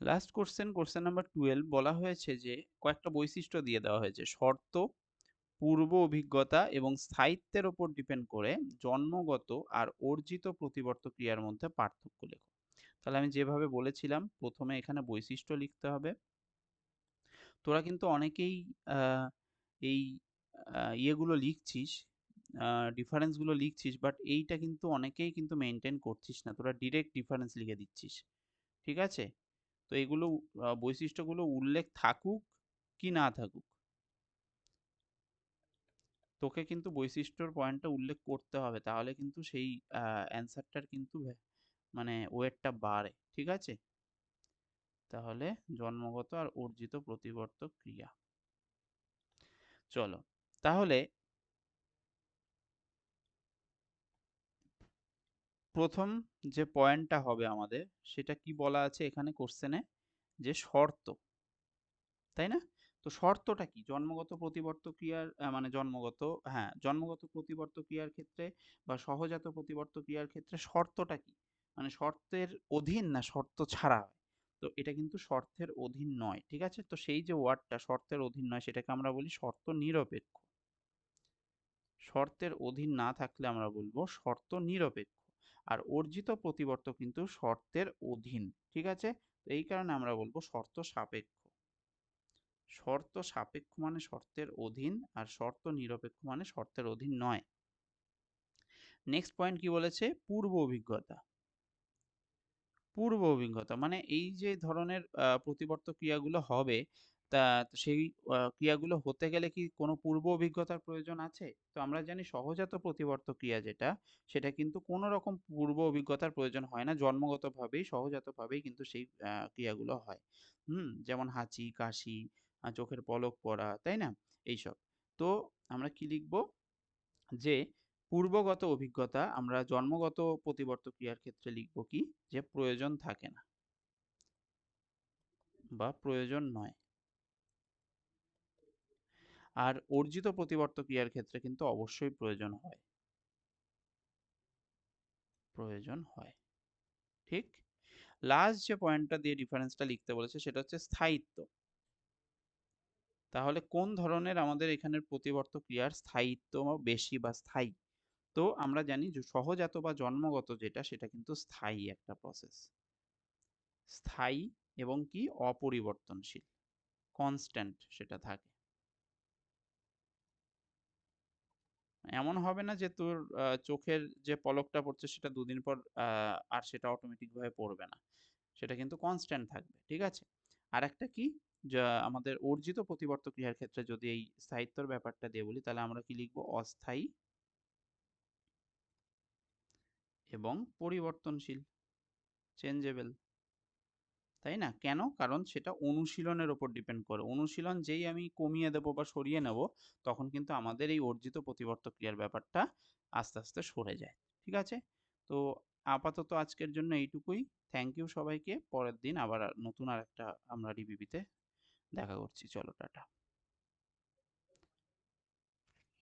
Last question question number twelve বলা হয়েছে যে, কয়েকটা বৈশিষ্ট্য দিয়ে দেওয়া হয়েছে। শর্ত, পূর্ব অভিজ্ঞতা এবং স্থায়িত্বের ওপর ডিপেন্ড করে জন্মগত আর অর্জিত প্রতিবর্ত ক্রিয়ার মধ্যে পার্থক্য লেখো। তাহলে আমি যেভাবে বলেছিলাম, প্রথমে এখানে বৈশিষ্ট্য লিখতে হবে। তোরা কিন্তু অনেকেই এই ইয়েগুলো লিখছিস ডিফারেন্সগুলো লিখছিস বাট এইটা কিন্তু অনেকেই কিন্তু মেনটেন করছিস না। তোরা ডিরেক্ট ডিফারেন্স লিখে দিচ্ছিস। ঠিক আছে? তো এগুলো বৈশিষ্ট্যগুলো উল্লেখ থাকুক কি না থাকুক। তোকে কিন্তু বৈশিষ্ট্যর পয়েন্টটা উল্লেখ করতে হবে, তাহলে কিন্তু সেই অ্যান্সারটার কিন্তু মানে ওয়েটটা বাড়ে, ঠিক আছে? তাহলে জন্মগত আর অর্জিত প্রতিবর্তক ক্রিয়া। চলো, তাহলে প্রথম যে পয়েন্টটা হবে আমাদের, সেটা কি বলা আছে এখানে কোশ্চেনে যে শর্ত। তাই না? তো শর্তটা কি? জন্মগত প্রতিবর্ত ক্রিয়ার মানে জন্মগত হ্যাঁ জন্মগত প্রতিবর্ত ক্রিয়ার ক্ষেত্রে বা সহজাত প্রতিবর্ত ক্রিয়ার ক্ষেত্রে শর্তটা কি? মানে শর্তের অধীন না শর্ত ছাড়া তো এটা কিন্তু শর্তের অধীন নয়, ঠিক আছে? তো সেই যে ওয়ার্ডটা শর্তের অধীন নয়, সেটাকে আমরা বলি শর্ত নিরপেক্ষ শর্তের অধীন না থাকলে আমরা বলব শর্ত নিরপেক্ষ আর অর্জিত প্রতিবর্ত কিন্তু শর্তের অধীন, ঠিক আছে? এই কারণে আমরা বলব শর্ত সাপেক্ষ। শর্ত সাপেক্ষ মানে শর্তের অধীন আর শর্ত নিরপেক্ষ মানে শর্তের অধীন নয়। নেক্সট পয়েন্ট কি বলেছে? পূর্ব অভিজ্ঞতা। পূর্ব অভিজ্ঞতা মানে এই যে ধরনের প্রতিবর্ত ক্রিয়াগুলো হবে তা সেই ক্রিয়াগুলো হতে গেলে কি কোনো পূর্ব অভিজ্ঞতার প্রয়োজন আছে? তো আমরা জানি সহজাত প্রতিবর্ত ক্রিয়া যেটা, সেটা কিন্তু কোনো রকম পূর্ব অভিজ্ঞতার প্রয়োজন হয় না। জন্মগতভাবেই, সহজাতভাবেই কিন্তু সেই ক্রিয়াগুলো হয়। হুম? যেমন হাঁচি, কাশি চোখের পলক পড়া, তাই না? এইসব। তো আমরা কি লিখব? যে পূর্বগত অভিজ্ঞতা আমরা জন্মগত প্রতিবর্ত ক্রিয়ার ক্ষেত্রে লিখব কি? যে প্রয়োজন থাকে না বা প্রয়োজন নয়। আর অর্জিত প্রতিবর্ত ক্রিয়ার ক্ষেত্রে কিন্তু অবশ্যই প্রয়োজন হয়। প্রয়োজন হয়। ঠিক? লাস্ট যে পয়েন্টটা দিয়ে ডিফারেন্সটা লিখতে বলেছে সেটা হচ্ছে স্থায়িত্ব। তাহলে কোন ধরনের আমাদের এখানের প্রতিবর্ত ক্রিয়ার স্থায়িত্ব বেশি বা স্থায়ী? তো আমরা জানি যে সহজাত বা জন্মগত যেটা, সেটা কিন্তু স্থায়ী একটা প্রসেস স্থায়ী এবং কি? অপরিবর্তনশীল। কনস্ট্যান্ট সেটা থাকে। এমন হবে না যে তোর চোখের যে পলকটা পড়ছে সেটা দুদিন পর আর সেটা অটোমেটিকভাবে পড়বে না। সেটা কিন্তু কনস্ট্যান্ট থাকবে, ঠিক আছে? আর একটা কি? যা আমাদের অর্জিত প্রতিবর্ত ক্রিয়ার ক্ষেত্রে যদি এই স্থায়িত্বর ব্যাপারটা দিয়ে বলি, তাহলে আমরা কি লিখব? অস্থায়ী এবং পরিবর্তনশীল চেঞ্জেবল তাই না? কেন? কারণ সেটা অনুশীলনের ওপর ডিপেন্ড করে। অনুশীলন যেই আমি কমিয়ে দেব বা সরিয়ে নেব, তখন কিন্তু আমাদের এই অর্জিত প্রতিবর্ত ক্রিয়ার ব্যাপারটা আস্তে আস্তে সরে যায়। ঠিক আছে? তো আপাতত আজকের জন্য এইটুকুই। থ্যাংক ইউ সবাইকে। পরের দিন আবার নতুন আর একটা আমরা ডিবিবিতে দেখা করছি। চলো, টাটা।